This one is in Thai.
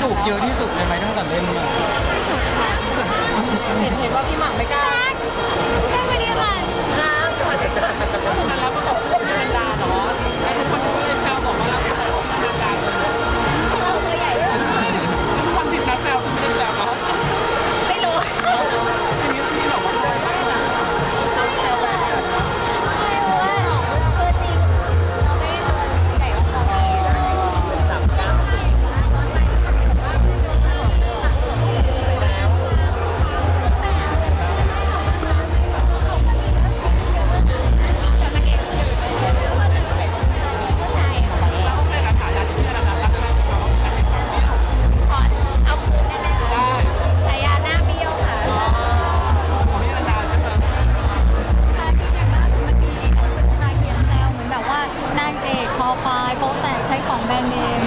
จูบเยอะที่สุดเลยไหมตั้งแต่เล่นมา ที่สุดค่ะเห็นเห็นว่าพี่หม่งไม่กล้า ไปโป๊แตกใช้ของแบรนด์เนม